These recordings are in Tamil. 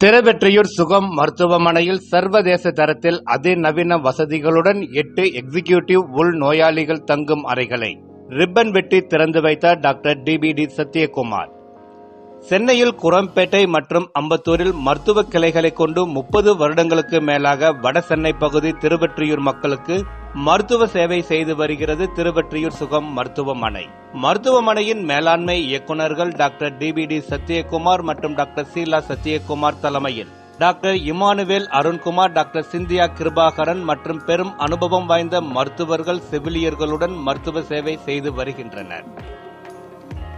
திருவெற்றியூர் சுகம் மருத்துவமனையில் சர்வதேச தரத்தில் அதிநவீன வசதிகளுடன் எட்டு எக்ஸிகியூட்டிவ் உள் நோயாளிகள் தங்கும் அறைகளை ரிப்பன் வெட்டி திறந்து வைத்தார் டாக்டர் டிபிடி சத்யகுமார். சென்னையில் குரம்பேட்டை மற்றும் அம்பத்தூரில் மருத்துவ கிளைகளை கொண்டு முப்பது வருடங்களுக்கு மேலாக வட சென்னை பகுதி திருவெற்றியூர் மக்களுக்கு மருத்துவ சேவை செய்து வருகிறது திருவெற்றியூர் சுகம் மருத்துவமனை. மருத்துவமனையின் மேலாண்மை இயக்குநர்கள் டாக்டர் டிபிடி சத்யகுமார் மற்றும் டாக்டர் சீலா சத்யகுமார் தலைமையில். Doctor Emmanuel Arunkumar doctor Cynthia Kirubakaran மற்றும் பெரும் அனுபவம் வாய்ந்த மருத்துவர்கள் செவிலியர்களுடன் மருத்துவ சேவை செய்து வருகின்றனர்.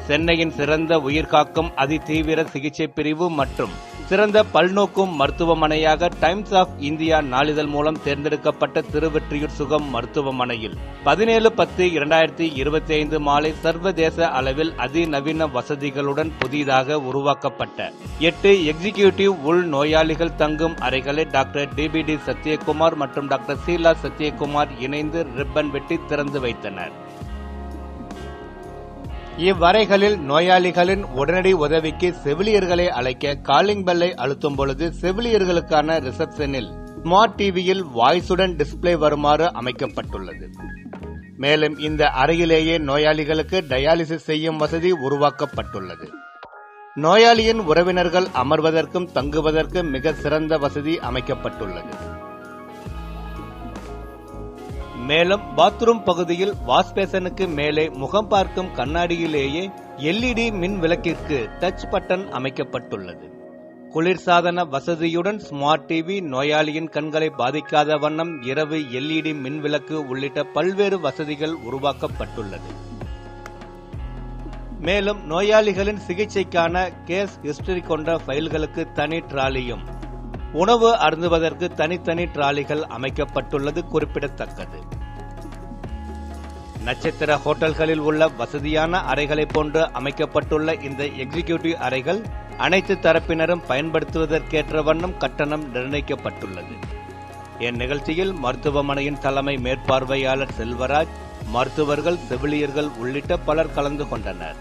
சென்னையின் சிறந்த உயிர்காக்கும் அதிதீவிர சிகிச்சை பிரிவு மற்றும் சிறந்த பல்நோக்கும் மருத்துவமனையாக டைம்ஸ் ஆஃப் இந்தியா நாளிதழ் மூலம் தேர்ந்தெடுக்கப்பட்ட திருவெற்றியூர் சுகம் மருத்துவமனையில் பதினேழு பத்து இரண்டாயிரத்தி இருபத்தி ஐந்து மாலை சர்வதேச அளவில் அதிநவீன வசதிகளுடன் புதிதாக உருவாக்கப்பட்ட எட்டு எக்ஸிகியூட்டிவ் உள் நோயாளிகள் தங்கும் அறைகளை டாக்டர் டிபிடி சத்யகுமார் மற்றும் டாக்டர் சீலா சத்யகுமார் இணைந்து ரிப்பன் வெட்டி திறந்து வைத்தனர். இவ்வறைகளில் நோயாளிகளின் உடனடி உதவிக்கு செவிலியர்களை அழைக்க காலிங் பெல்லை அழுத்தும் பொழுது செவிலியர்களுக்கான ரிசப்ஷனில் ஸ்மார்ட் டிவியில் வாய்ஸுடன் டிஸ்ப்ளே வருமாறு அமைக்கப்பட்டுள்ளது. மேலும் இந்த அறையிலேயே நோயாளிகளுக்கு டயாலிசிஸ் செய்யும் வசதி உருவாக்கப்பட்டுள்ளது. நோயாளியின் உறவினர்கள் அமர்வதற்கும் தங்குவதற்கும் மிக சிறந்த வசதி அமைக்கப்பட்டுள்ளது. மேலும் பாத்ரூம் பகுதியில் வாஷ் பேசனுக்கு மேலே முகம் பார்க்கும் கண்ணாடியிலேயே எல்இடி மின் விளக்கிற்கு டச் பட்டன் அமைக்கப்பட்டுள்ளது. குளிர்சாதன வசதியுடன் ஸ்மார்ட் டிவி நோயாளியின் கண்களை பாதிக்காத வண்ணம் இரவு எல்இடி மின் விளக்கு உள்ளிட்ட பல்வேறு வசதிகள் உருவாக்கப்பட்டுள்ளது. மேலும் நோயாளிகளின் சிகிச்சைக்கான கேஸ் ஹிஸ்டரி கொண்ட ஃபைல்களுக்கு தனி ட்ராலியும் உணவு அருந்துவதற்கு தனித்தனி டிராலிகள் அமைக்கப்பட்டுள்ளது குறிப்பிடத்தக்கது. நட்சத்திர ஹோட்டல்களில் உள்ள வசதியான அறைகளைப் போன்று அமைக்கப்பட்டுள்ள இந்த எக்ஸிகியூட்டிவ் அறைகள் அனைத்து தரப்பினரும் பயன்படுத்துவதற்கேற்ற வண்ணம் கட்டணம் நிர்ணயிக்கப்பட்டுள்ளது. இந்நிகழ்ச்சியில் மருத்துவமனையின் தலைமை மேற்பார்வையாளர் செல்வராஜ் மருத்துவர்கள் செவிலியர்கள் உள்ளிட்ட பலர் கலந்து கொண்டனர்.